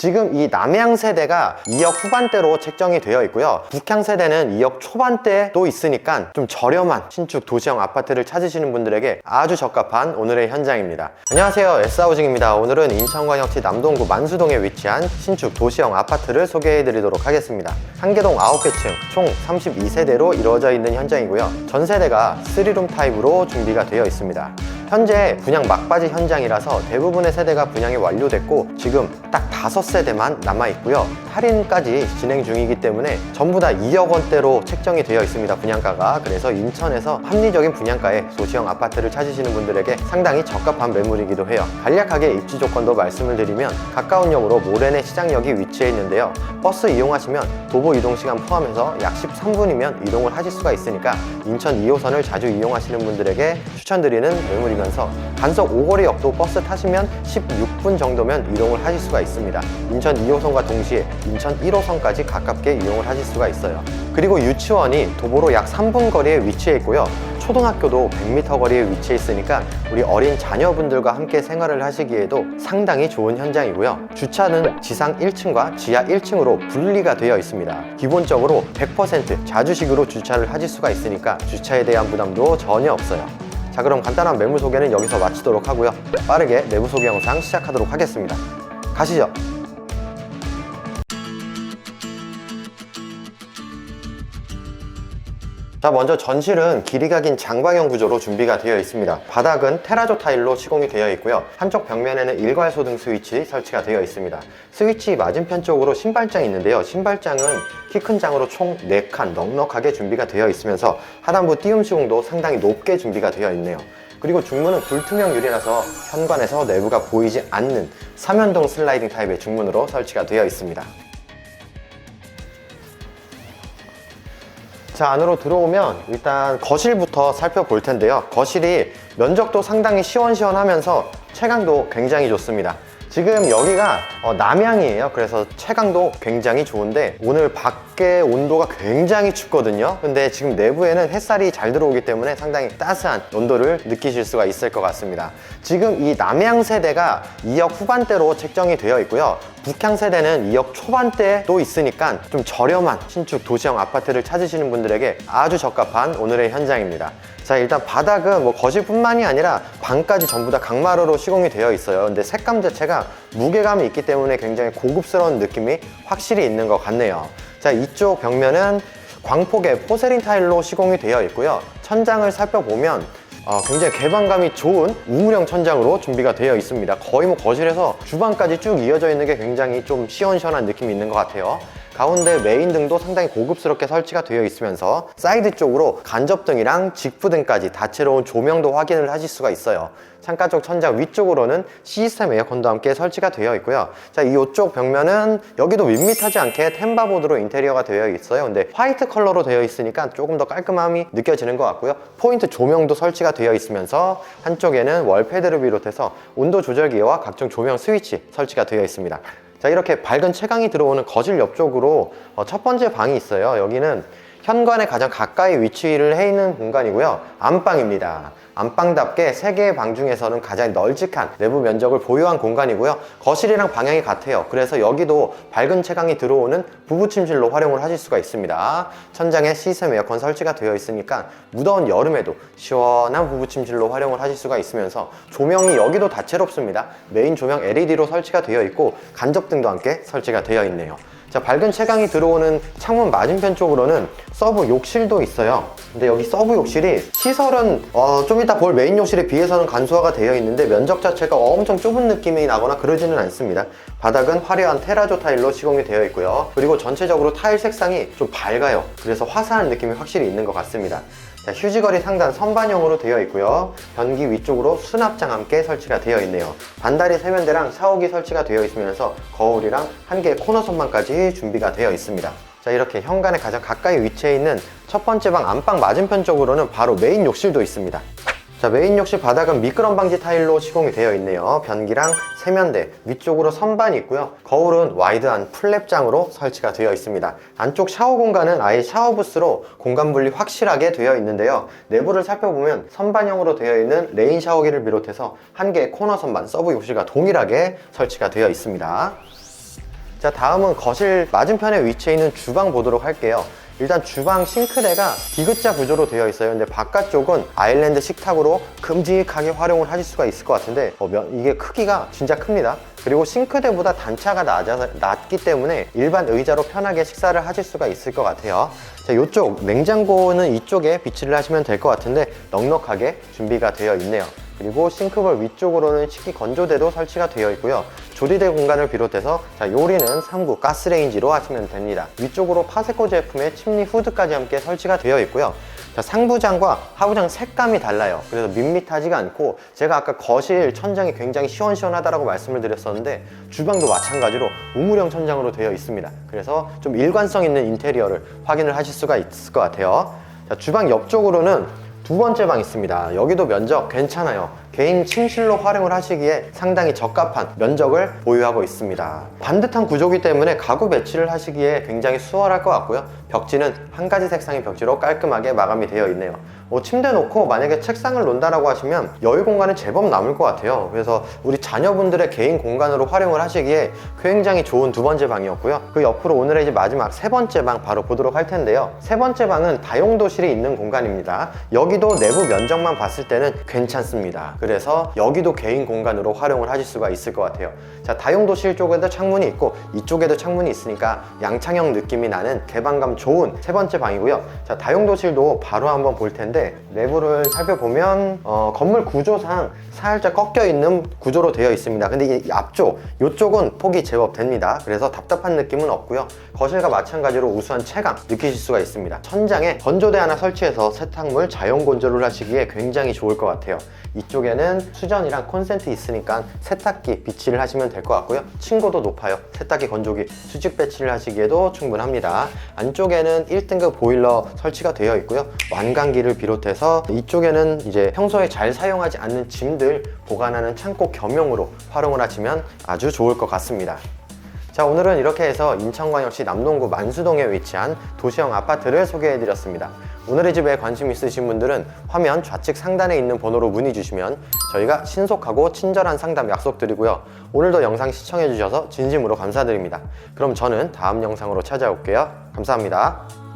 지금 이 남향 세대가 2억 후반대로 책정이 되어 있고요. 북향 세대는 2억 초반대도 있으니까 좀 저렴한 신축 도시형 아파트를 찾으시는 분들에게 아주 적합한 오늘의 현장입니다. 안녕하세요. S하우징입니다. 오늘은 인천광역시 남동구 만수동에 위치한 신축 도시형 아파트를 소개해 드리도록 하겠습니다. 한계동 9개 층, 총 32세대로 이루어져 있는 현장이고요. 전 세대가 3룸 타입으로 준비가 되어 있습니다. 현재 분양 막바지 현장이라서 대부분의 세대가 분양이 완료됐고 지금 딱 다섯 세대만 남아 있고요. 할인까지 진행 중이기 때문에 전부 다 2억 원대로 책정이 되어 있습니다. 분양가가. 그래서 인천에서 합리적인 분양가에 소시형 아파트를 찾으시는 분들에게 상당히 적합한 매물이기도 해요. 간략하게 입지 조건도 말씀을 드리면 가까운 역으로 모래내 시장역이 위치해 있는데요. 버스 이용하시면 도보 이동 시간 포함해서 약 13분이면 이동을 하실 수가 있으니까 인천 2호선을 자주 이용하시는 분들에게 추천드리는 매물이면서 간석 오거리역도 버스 타시면 16분 정도면 이동을 하실 수가 있습니다. 인천 2호선과 동시에 인천 1호선까지 가깝게 이용을 하실 수가 있어요. 그리고 유치원이 도보로 약 3분 거리에 위치해 있고요. 초등학교도 100m 거리에 위치해 있으니까 우리 어린 자녀분들과 함께 생활을 하시기에도 상당히 좋은 현장이고요. 주차는 지상 1층과 지하 1층으로 분리가 되어 있습니다. 기본적으로 100% 자주식으로 주차를 하실 수가 있으니까 주차에 대한 부담도 전혀 없어요. 자 그럼 간단한 매물 소개는 여기서 마치도록 하고요. 빠르게 내부 소개 영상 시작하도록 하겠습니다. 가시죠. 자 먼저 전실은 길이가 긴 장방형 구조로 준비가 되어 있습니다. 바닥은 테라조 타일로 시공이 되어 있고요. 한쪽 벽면에는 일괄 소등 스위치 설치가 되어 있습니다. 스위치 맞은편 쪽으로 신발장이 있는데요. 신발장은 키 큰 장으로 총 4칸 넉넉하게 준비가 되어 있으면서 하단부 띄움 시공도 상당히 높게 준비가 되어 있네요. 그리고 중문은 불투명 유리라서 현관에서 내부가 보이지 않는 삼연동 슬라이딩 타입의 중문으로 설치가 되어 있습니다 자 안으로 들어오면 일단 거실부터 살펴볼 텐데요. 거실이 면적도 상당히 시원시원하면서 채광도 굉장히 좋습니다. 지금 여기가 어, 남향이에요. 그래서 채광도 굉장히 좋은데 오늘 밖 에 온도가 굉장히 춥거든요 근데 지금 내부에는 햇살이 잘 들어오기 때문에 상당히 따스한 온도를 느끼실 수가 있을 것 같습니다 지금 이 남향 세대가 2억 후반대로 책정이 되어 있고요 북향 세대는 2억 초반대도 있으니까 좀 저렴한 신축 도시형 아파트를 찾으시는 분들에게 아주 적합한 오늘의 현장입니다. 자 일단 바닥은 뭐 거실뿐만이 아니라 방까지 전부 다 강마루로 시공이 되어 있어요. 근데 색감 자체가 무게감이 있기 때문에 굉장히 고급스러운 느낌이 확실히 있는 것 같네요. 자 이쪽 벽면은 광폭의 포세린 타일로 시공이 되어 있고요. 천장을 살펴보면 어, 굉장히 개방감이 좋은 우물형 천장으로 준비가 되어 있습니다. 거의 뭐 거실에서 주방까지 쭉 이어져 있는 게 굉장히 좀 시원시원한 느낌이 있는 것 같아요. 가운데 메인 등도 상당히 고급스럽게 설치가 되어 있으면서 사이드 쪽으로 간접등이랑 직부등까지 다채로운 조명도 확인을 하실 수가 있어요. 창가 쪽 천장 위쪽으로는 시스템 에어컨도 함께 설치가 되어 있고요. 자, 이쪽 벽면은 여기도 밋밋하지 않게 템바보드로 인테리어가 되어 있어요. 근데 화이트 컬러로 되어 있으니까 조금 더 깔끔함이 느껴지는 것 같고요. 포인트 조명도 설치가 되어 있으면서 한쪽에는 월패드를 비롯해서 온도 조절기와 각종 조명 스위치 설치가 되어 있습니다. 자 이렇게 밝은 채광이 들어오는 거실 옆쪽으로 어, 첫 번째 방이 있어요. 여기는 현관에 가장 가까이 위치를 해 있는 공간이고요. 안방입니다. 안방답게 세 개의 방 중에서는 가장 널찍한 내부 면적을 보유한 공간이고요. 거실이랑 방향이 같아요. 그래서 여기도 밝은 채광이 들어오는 부부 침실로 활용을 하실 수가 있습니다. 천장에 시스템 에어컨 설치가 되어 있으니까 무더운 여름에도 시원한 부부 침실로 활용을 하실 수가 있으면서 조명이 여기도 다채롭습니다. 메인 조명 LED로 설치가 되어 있고 간접등도 함께 설치가 되어 있네요. 자, 밝은 채광이 들어오는 창문 맞은편 쪽으로는 서브 욕실도 있어요. 근데 여기 서브 욕실이 시설은 어, 좀 이따 볼 메인 욕실에 비해서는 간소화가 되어 있는데 면적 자체가 엄청 좁은 느낌이 나거나 그러지는 않습니다. 바닥은 화려한 테라조 타일로 시공이 되어 있고요. 그리고 전체적으로 타일 색상이 좀 밝아요. 그래서 화사한 느낌이 확실히 있는 것 같습니다. 자, 휴지거리 상단 선반형으로 되어 있고요. 변기 위쪽으로 수납장 함께 설치가 되어 있네요. 반다리 세면대랑 샤워기 설치가 되어 있으면서 거울이랑 한 개의 코너 선반까지 준비가 되어 있습니다. 자 이렇게 현관에 가장 가까이 위치해 있는 첫 번째 방 안방 맞은편 쪽으로는 바로 메인 욕실도 있습니다. 자 메인 욕실 바닥은 미끄럼 방지 타일로 시공이 되어 있네요. 변기랑 세면대 위쪽으로 선반이 있고요. 거울은 와이드한 플랩장으로 설치가 되어 있습니다. 안쪽 샤워 공간은 아예 샤워 부스로 공간 분리 확실하게 되어 있는데요. 내부를 살펴보면 선반형으로 되어 있는 레인 샤워기를 비롯해서 한 개의 코너 선반 서브 욕실과 동일하게 설치가 되어 있습니다 자, 다음은 거실 맞은편에 위치해 있는 주방 보도록 할게요. 일단 주방 싱크대가 디귿자 구조로 되어 있어요. 근데 바깥쪽은 아일랜드 식탁으로 큼직하게 활용을 하실 수가 있을 것 같은데 어, 면- 이게 크기가 진짜 큽니다. 그리고 싱크대보다 단차가 낮아서, 낮기 때문에 일반 의자로 편하게 식사를 하실 수가 있을 것 같아요. 자, 이쪽 냉장고는 이쪽에 비치를 하시면 될 것 같은데 넉넉하게 준비가 되어 있네요. 그리고 싱크볼 위쪽으로는 식기 건조대도 설치가 되어 있고요. 조리대 공간을 비롯해서 자, 요리는 3구 가스레인지로 하시면 됩니다. 위쪽으로 파세코 제품의 침리 후드까지 함께 설치가 되어 있고요. 자, 상부장과 하부장 색감이 달라요. 그래서 밋밋하지가 않고 제가 아까 거실 천장이 굉장히 시원시원하다라고 말씀을 드렸었는데 주방도 마찬가지로 우물형 천장으로 되어 있습니다. 그래서 좀 일관성 있는 인테리어를 확인을 하실 수가 있을 것 같아요. 자, 주방 옆쪽으로는 두 번째 방 있습니다. 여기도 면적 괜찮아요. 개인 침실로 활용을 하시기에 상당히 적합한 면적을 보유하고 있습니다. 반듯한 구조기 때문에 가구 배치를 하시기에 굉장히 수월할 것 같고요. 벽지는 한 가지 색상의 벽지로 깔끔하게 마감이 되어 있네요. 뭐 침대 놓고 만약에 책상을 놓는다라고 하시면 여유 공간은 제법 남을 것 같아요. 그래서 우리 자녀분들의 개인 공간으로 활용을 하시기에 굉장히 좋은 두 번째 방이었고요. 그 옆으로 오늘의 이제 마지막 세 번째 방 바로 보도록 할 텐데요. 세 번째 방은 다용도실이 있는 공간입니다. 여기도 내부 면적만 봤을 때는 괜찮습니다. 그래서 여기도 개인 공간으로 활용을 하실 수가 있을 것 같아요. 자, 다용도실 쪽에도 창문이 있고 이쪽에도 창문이 있으니까 양창형 느낌이 나는 개방감 좋은 세 번째 방이고요. 자, 다용도실도 바로 한번 볼 텐데 내부를 살펴보면 어, 건물 구조상 살짝 꺾여 있는 구조로 되어 있습니다. 근데 이 앞쪽 이쪽은 폭이 제법 됩니다. 그래서 답답한 느낌은 없고요. 거실과 마찬가지로 우수한 체감 느끼실 수가 있습니다. 천장에 건조대 하나 설치해서 세탁물 자연 건조를 하시기에 굉장히 좋을 것 같아요. 이쪽에 는 수전이랑 콘센트 있으니까 세탁기 비치를 하시면 될 것 같고요. 층고도 높아요. 세탁기 건조기 수직 배치를 하시기에도 충분합니다. 안쪽에는 1등급 보일러 설치가 되어 있고요. 완강기를 비롯해서 이쪽에는 이제 평소에 잘 사용하지 않는 짐들 보관하는 창고 겸용으로 활용을 하시면 아주 좋을 것 같습니다. 자 오늘은 이렇게 해서 인천광역시 남동구 만수동에 위치한 도시형 아파트를 소개해드렸습니다. 오늘의 집에 관심 있으신 분들은 화면 좌측 상단에 있는 번호로 문의 주시면 저희가 신속하고 친절한 상담 약속드리고요. 오늘도 영상 시청해주셔서 진심으로 감사드립니다. 그럼 저는 다음 영상으로 찾아올게요. 감사합니다.